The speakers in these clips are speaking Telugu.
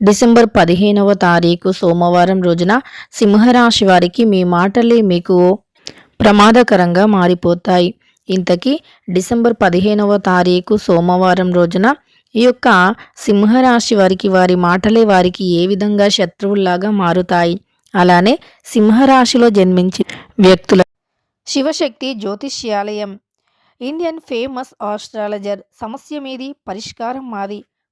డిసెంబర్ పదిహేనవ తారీఖు సోమవారం రోజున సింహరాశి వారికి మీ మాటలే మీకు ప్రమాదకరంగా మారిపోతాయి. ఇంతకీ డిసెంబర్ పదిహేనవ తారీఖు సోమవారం రోజున ఈ యొక్క సింహరాశి వారికి వారి మాటలే వారికి ఏ విధంగా శత్రువుల్లాగా మారుతాయి? అలానే సింహరాశిలో జన్మించిన వ్యక్తుల శివశక్తి జ్యోతిష్యాలయం. ఇండియన్ ఫేమస్ ఆస్ట్రాలజర్ సమస్య మీది పరిష్కారం మాది.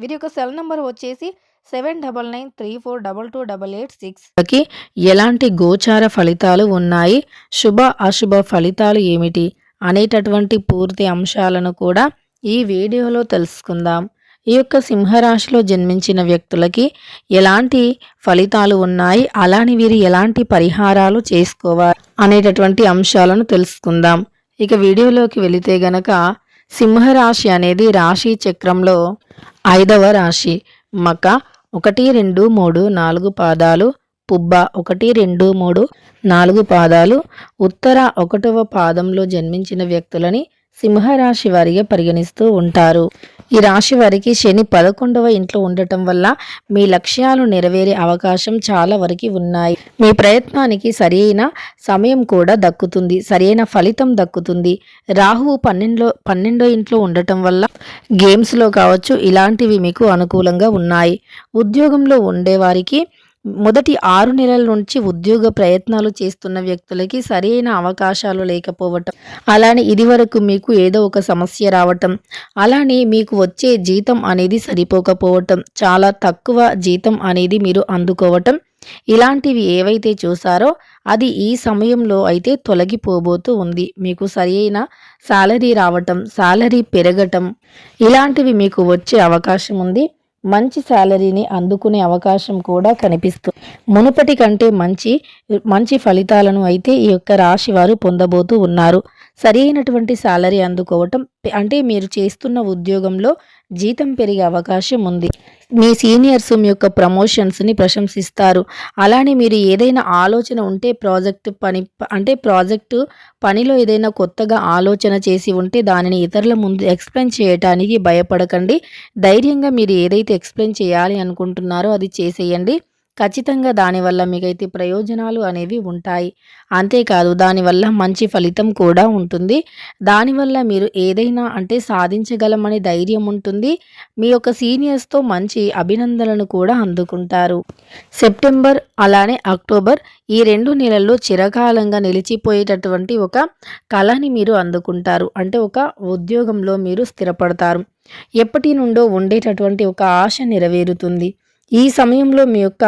వీరి యొక్క సెల్ నంబర్ వచ్చేసి seven double nine three four double two double eight six. ఎలాంటి గోచార ఫలితాలు ఉన్నాయి? శుభ అశుభ ఫలితాలు ఏమిటి? అనేటటువంటి పూర్తి అంశాలను కూడా ఈ వీడియోలో తెలుసుకుందాం. ఈ యొక్క సింహరాశిలో జన్మించిన వ్యక్తులకి ఎలాంటి ఫలితాలు ఉన్నాయి? అలాని వీరు ఎలాంటి పరిహారాలు చేసుకోవాలి? అనేటటువంటి అంశాలను తెలుసుకుందాం. ఇక వీడియోలోకి వెళితే గనక సింహరాశి అనేది రాశి చక్రంలో ఐదవ రాశి. మక ఒకటి రెండు మూడు నాలుగు పాదాలు. పుబ్బ ఒకటి రెండు మూడు నాలుగు పాదాలు. ఉత్తర ఒకటవ పాదంలో జన్మించిన వ్యక్తులని సింహరాశి వారిగా పరిగణిస్తూ ఉంటారు. ఈ రాశి వారికి శని పదకొండవ ఇంట్లో ఉండటం వల్ల మీ లక్ష్యాలు నెరవేరే అవకాశం చాలా వరకు ఉన్నాయి. మీ ప్రయత్నానికి సరైన సమయం కూడా దక్కుతుంది. సరైన ఫలితం దక్కుతుంది. రాహువు పన్నెండులో పన్నెండో ఇంట్లో ఉండటం వల్ల గేమ్స్లో కావచ్చు ఇలాంటివి మీకు అనుకూలంగా ఉన్నాయి. ఉద్యోగంలో ఉండేవారికి మొదటి ఆరు నెలల నుంచి ఉద్యోగ ప్రయత్నాలు చేస్తున్న వ్యక్తులకి సరైన అవకాశాలు లేకపోవటం అలానే ఇది వరకు మీకు ఏదో ఒక సమస్య రావటం అలానే మీకు వచ్చే జీతం అనేది సరిపోకపోవటం చాలా తక్కువ జీతం అనేది మీరు అందుకోవటం ఇలాంటివి ఏవైతే చూసారో అది ఈ సమయంలో అయితే తొలగిపోబోతూ ఉంది. మీకు సరైన సాలరీ రావటం సాలరీ పెరగటం ఇలాంటివి మీకు వచ్చే అవకాశం ఉంది. మంచి శాలరీని అందుకునే అవకాశం కూడా కనిపిస్తుంది మునుపటి కంటే మంచి మంచి ఫలితాలను అయితే ఈ యొక్క రాశి వారు పొందబోతూ ఉన్నారు. సరైనటువంటి శాలరీ అందుకోవటం అంటే మీరు చేస్తున్న ఉద్యోగంలో జీతం పెరిగే అవకాశం ఉంది. మీ సీనియర్స్ మీ యొక్క ప్రమోషన్స్ని ప్రశంసిస్తారు. అలానే మీరు ఏదైనా ఆలోచన ఉంటే ప్రాజెక్ట్ పని అంటే ప్రాజెక్టు పనిలో ఏదైనా కొత్తగా ఆలోచన చేసి ఉంటే దానిని ఇతరుల ముందు ఎక్స్ప్లెయిన్ చేయటానికి భయపడకండి. ధైర్యంగా మీరు ఏదైతే ఎక్స్ప్లెయిన్ చేయాలి అనుకుంటున్నారో అది చేసేయండి. ఖచ్చితంగా దానివల్ల మీకైతే ప్రయోజనాలు అనేవి ఉంటాయి. అంతేకాదు దానివల్ల మంచి ఫలితం కూడా ఉంటుంది. దానివల్ల మీరు ఏదైనా అంటే సాధించగలమనే ధైర్యం ఉంటుంది. మీ యొక్క సీనియర్స్తో మంచి అభినందనలను కూడా అందుకుంటారు. సెప్టెంబర్ అలానే అక్టోబర్ ఈ రెండు నెలల్లో చిరకాలంగా నిలిచిపోయేటటువంటి ఒక కళని మీరు అందుకుంటారు. అంటే ఒక ఉద్యోగంలో మీరు స్థిరపడతారు. ఎప్పటి నుండో ఉండేటటువంటి ఒక ఆశ నెరవేరుతుంది. ఈ సమయంలో మీ యొక్క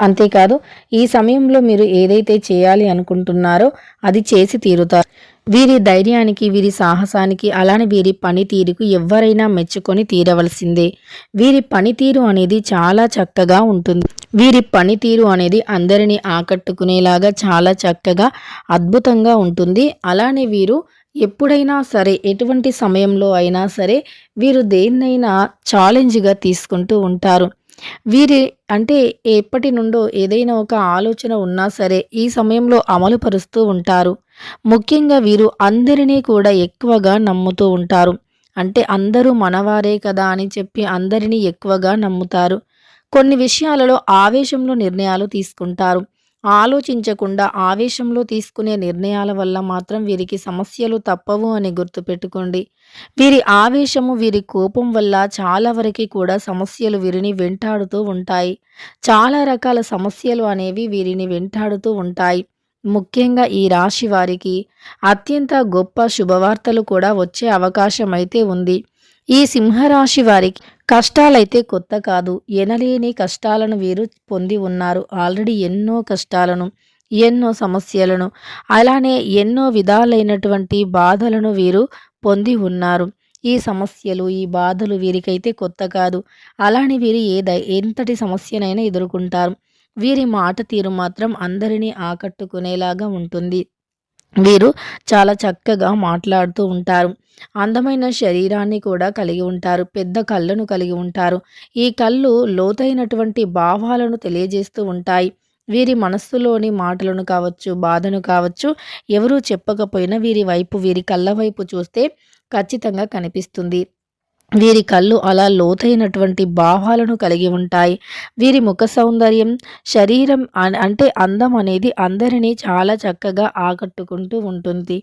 అంతేకాదు ఈ సమయంలో మీరు ఏదైతే చేయాలి అనుకుంటున్నారో అది చేసి తీరుతారు. వీరి ధైర్యానికి వీరి సాహసానికి అలానే వీరి పనితీరుకు ఎవరైనా మెచ్చుకొని తీరవలసిందే. వీరి పనితీరు అనేది చాలా చక్కగా ఉంటుంది. వీరి పనితీరు అనేది అందరినీ ఆకట్టుకునేలాగా చాలా చక్కగా అద్భుతంగా ఉంటుంది. అలానే వీరు ఎప్పుడైనా సరే ఎటువంటి సమయంలో అయినా సరే వీరు దేన్నైనా ఛాలెంజ్గా తీసుకుంటూ ఉంటారు. వీరి అంటే ఎప్పటి నుండో ఏదైనా ఒక ఆలోచన ఉన్నా సరే ఈ సమయంలో అమలు పరుస్తూ ఉంటారు. ముఖ్యంగా వీరు అందరినీ కూడా ఎక్కువగా నమ్ముతూ ఉంటారు. అంటే అందరూ మనవారే కదా అని చెప్పి అందరినీ ఎక్కువగా నమ్ముతారు. కొన్ని విషయాలలో ఆవేశంలో నిర్ణయాలు తీసుకుంటారు. ఆలోచించకుండా ఆవేశంలో తీసుకునే నిర్ణయాల వల్ల మాత్రం వీరికి సమస్యలు తప్పవు అని గుర్తుపెట్టుకోండి. వీరి ఆవేశము వీరి కోపం వల్ల చాలా వరకు కూడా సమస్యలు వీరిని వెంటాడుతూ ఉంటాయి. చాలా రకాల సమస్యలు అనేవి వీరిని వెంటాడుతూ ఉంటాయి. ముఖ్యంగా ఈ రాశి వారికి అత్యంత గొప్ప శుభవార్తలు కూడా వచ్చే అవకాశం అయితే ఉంది. ఈ సింహరాశి వారికి కష్టాలైతే కొత్త కాదు. ఎనలేని కష్టాలను వీరు పొంది ఉన్నారు. ఆల్రెడీ ఎన్నో కష్టాలను ఎన్నో సమస్యలను అలానే ఎన్నో విధాలైనటువంటి బాధలను వీరు పొంది ఉన్నారు. ఈ సమస్యలు ఈ బాధలు వీరికైతే కొత్త కాదు. అలానే వీరు ఏద ఎంతటి సమస్యనైనా ఎదుర్కొంటారు. వీరి మాట తీరు మాత్రం అందరినీ ఆకట్టుకునేలాగా ఉంటుంది. వీరు చాలా చక్కగా మాట్లాడుతూ ఉంటారు. అందమైన శరీరాన్ని కూడా కలిగి ఉంటారు. పెద్ద కళ్ళను కలిగి ఉంటారు. ఈ కళ్ళు లోతైనటువంటి భావాలను తెలియజేస్తూ ఉంటాయి. వీరి మనస్సులోని మాటలను కావచ్చు బాధను కావచ్చు ఎవరూ చెప్పకపోయినా వీరి వైపు వీరి కళ్ళ వైపు చూస్తే ఖచ్చితంగా కనిపిస్తుంది. వీరి కళ్ళు అలా లోతైనటువంటి భావాలను కలిగి ఉంటాయి. వీరి ముఖ సౌందర్యం శరీరం అంటే అందం అనేది అందరినీ చాలా చక్కగా ఆకట్టుకుంటూ ఉంటుంది.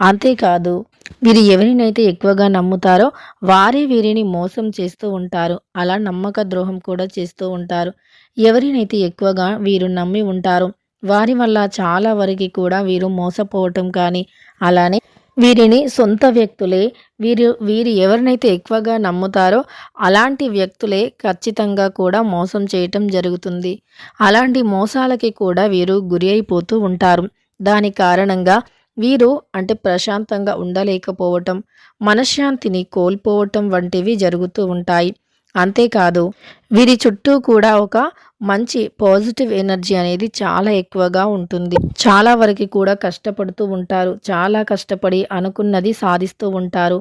అంతేకాదు వీరు ఎవరినైతే ఎక్కువగా నమ్ముతారో వారే వీరిని మోసం చేస్తూ ఉంటారు. అలా నమ్మక ద్రోహం కూడా చేస్తూ ఉంటారు. ఎవరినైతే ఎక్కువగా వీరు నమ్మి ఉంటారో వారి వల్ల చాలా వరకు కూడా వీరు మోసపోవటం కానీ అలానే వీరిని సొంత వ్యక్తులే వీరు వీరు ఎవరినైతే ఎక్కువగా నమ్ముతారో అలాంటి వ్యక్తులే ఖచ్చితంగా కూడా మోసం చేయటం జరుగుతుంది. అలాంటి మోసాలకి కూడా వీరు గురి అయిపోతూ ఉంటారు. దాని కారణంగా వీరు అంటే ప్రశాంతంగా ఉండలేకపోవటం మనశ్శాంతిని కోల్పోవటం వంటివి జరుగుతూ ఉంటాయి. అంతేకాదు వీరి చుట్టూ కూడా ఒక మంచి పాజిటివ్ ఎనర్జీ అనేది చాలా ఎక్కువగా ఉంటుంది. చాలా వరకు కూడా కష్టపడుతూ ఉంటారు. చాలా కష్టపడి అనుకున్నది సాధిస్తూ ఉంటారు.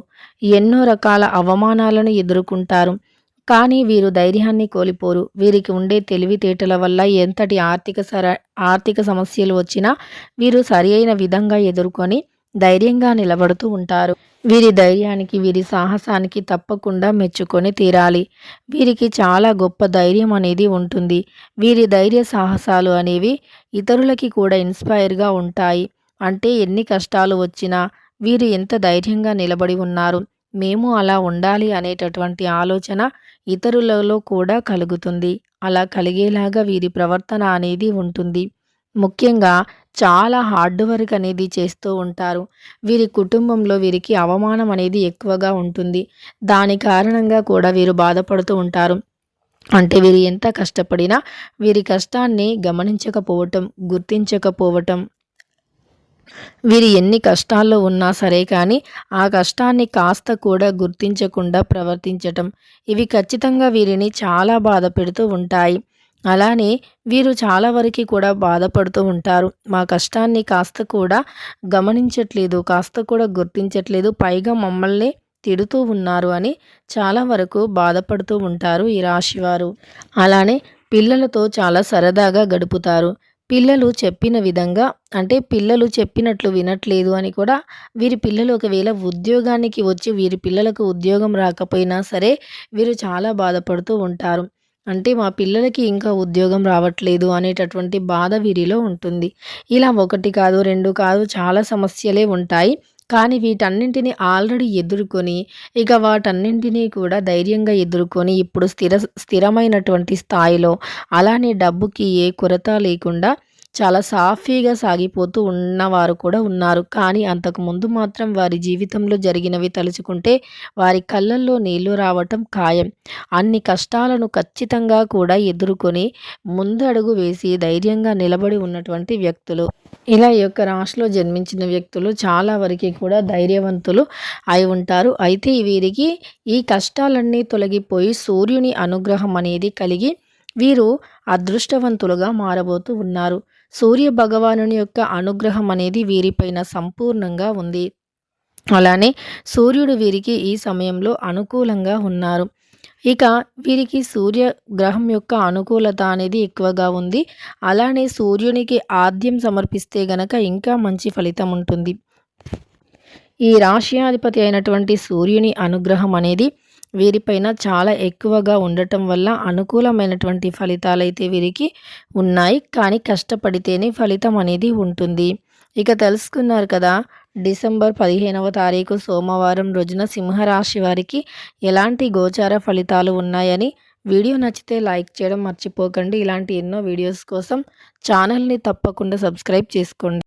ఎన్నో రకాల అవమానాలను ఎదుర్కొంటారు. కానీ వీరు ధైర్యాన్ని కోల్పోరు. వీరికి ఉండే తెలివితేటల వల్ల ఎంతటి ఆర్థిక సర ఆర్థిక సమస్యలు వచ్చినా వీరు సరి అయిన విధంగా ఎదుర్కొని ధైర్యంగా నిలబడుతూ ఉంటారు. వీరి ధైర్యానికి వీరి సాహసానికి తప్పకుండా మెచ్చుకొని తీరాలి. వీరికి చాలా గొప్ప ధైర్యం అనేది ఉంటుంది. వీరి ధైర్య సాహసాలు అనేవి ఇతరులకి కూడా ఇన్స్పైర్గా ఉంటాయి. అంటే ఎన్ని కష్టాలు వచ్చినా వీరు ఎంత ధైర్యంగా నిలబడి ఉన్నారు మేము అలా ఉండాలి అనేటటువంటి ఆలోచన ఇతరులలో కూడా కలుగుతుంది. అలా కలిగేలాగా వీరి ప్రవర్తన అనేది ఉంటుంది. ముఖ్యంగా చాలా హార్డ్ వర్క్ అనేది చేస్తూ ఉంటారు. వీరి కుటుంబంలో వీరికి అవమానం అనేది ఎక్కువగా ఉంటుంది. దాని కారణంగా కూడా వీరు బాధపడుతూ ఉంటారు. అంటే వీరు ఎంత కష్టపడినా వీరి కష్టాన్ని గమనించకపోవటం గుర్తించకపోవటం వీరు ఎన్ని కష్టాల్లో ఉన్నా సరే కానీ ఆ కష్టాన్ని కాస్త కూడా గుర్తించకుండా ప్రవర్తించటం ఇవి ఖచ్చితంగా వీరిని చాలా బాధ పెడుతూ ఉంటాయి. అలానే వీరు చాలా వరకు కూడా బాధపడుతూ ఉంటారు. మా కష్టాన్ని కాస్త కూడా గమనించట్లేదు కాస్త కూడా గుర్తించట్లేదు పైగా మమ్మల్ని తిడుతూ ఉన్నారు అని చాలా వరకు బాధపడుతూ ఉంటారు ఈ రాశివారు. అలానే పిల్లలతో చాలా సరదాగా గడుపుతారు. పిల్లలు చెప్పిన విధంగా అంటే పిల్లలు చెప్పినట్లు వినట్లేదు అని కూడా వీరి పిల్లలు ఒకవేళ ఉద్యోగానికి వచ్చి వీరి పిల్లలకు ఉద్యోగం రాకపోయినా సరే వీరు చాలా బాధపడుతూ ఉంటారు. అంటే మా పిల్లలకి ఇంకా ఉద్యోగం రావట్లేదు అనేటటువంటి బాధ వీరిలో ఉంటుంది. ఇలా ఒకటి కాదు రెండు కాదు చాలా సమస్యలే ఉంటాయి. కానీ వీటన్నింటిని ఆల్రెడీ ఎదుర్కొని ఇక వాటన్నింటినీ కూడా ధైర్యంగా ఎదుర్కొని ఇప్పుడు స్థిర స్థిరమైనటువంటి స్థాయిలో అలానే డబ్బుకి ఏ కొరత లేకుండా చాలా సాఫీగా సాగిపోతూ ఉన్నవారు కూడా ఉన్నారు. కానీ అంతకు ముందు మాత్రం వారి జీవితంలో జరిగినవి తలుచుకుంటే వారి కళ్ళల్లో నీళ్ళు రావటం ఖాయం. అన్ని కష్టాలను ఖచ్చితంగా కూడా ఎదుర్కొని ముందడుగు వేసి ధైర్యంగా నిలబడి ఉన్నటువంటి వ్యక్తులు. ఇలా ఈ యొక్క రాశిలో జన్మించిన వ్యక్తులు చాలా వరకు కూడా ధైర్యవంతులు అయి ఉంటారు. అయితే వీరికి ఈ కష్టాలన్నీ తొలగిపోయి సూర్యుని అనుగ్రహం అనేది కలిగి వీరు అదృష్టవంతులుగా మారబోతూ ఉన్నారు. సూర్య భగవానుని యొక్క అనుగ్రహం అనేది వీరిపైన సంపూర్ణంగా ఉంది. అలానే సూర్యుడు వీరికి ఈ సమయంలో అనుకూలంగా ఉన్నారు. ఇక వీరికి సూర్య గ్రహం యొక్క అనుకూలత అనేది ఎక్కువగా ఉంది. అలానే సూర్యునికి ఆద్యం సమర్పిస్తే గనక ఇంకా మంచి ఫలితం ఉంటుంది. ఈ రాష్ట్రాధిపతి అయినటువంటి సూర్యుని అనుగ్రహం అనేది వీరిపైన చాలా ఎక్కువగా ఉండటం వల్ల అనుకూలమైనటువంటి ఫలితాలైతే వీరికి ఉన్నాయి. కానీ కష్టపడితేనే ఫలితం అనేది ఉంటుంది. ఇక తెలుసుకున్నారు కదా డిసెంబర్ పదిహేనవ తారీఖు సోమవారం రోజున సింహరాశి వారికి ఎలాంటి గోచార ఫలితాలు ఉన్నాయని వీడియో నచ్చితే లైక్ చేయడం మర్చిపోకండి. ఇలాంటి ఎన్నో వీడియోస్ కోసం ఛానల్ని తప్పకుండా సబ్స్క్రైబ్ చేసుకోండి.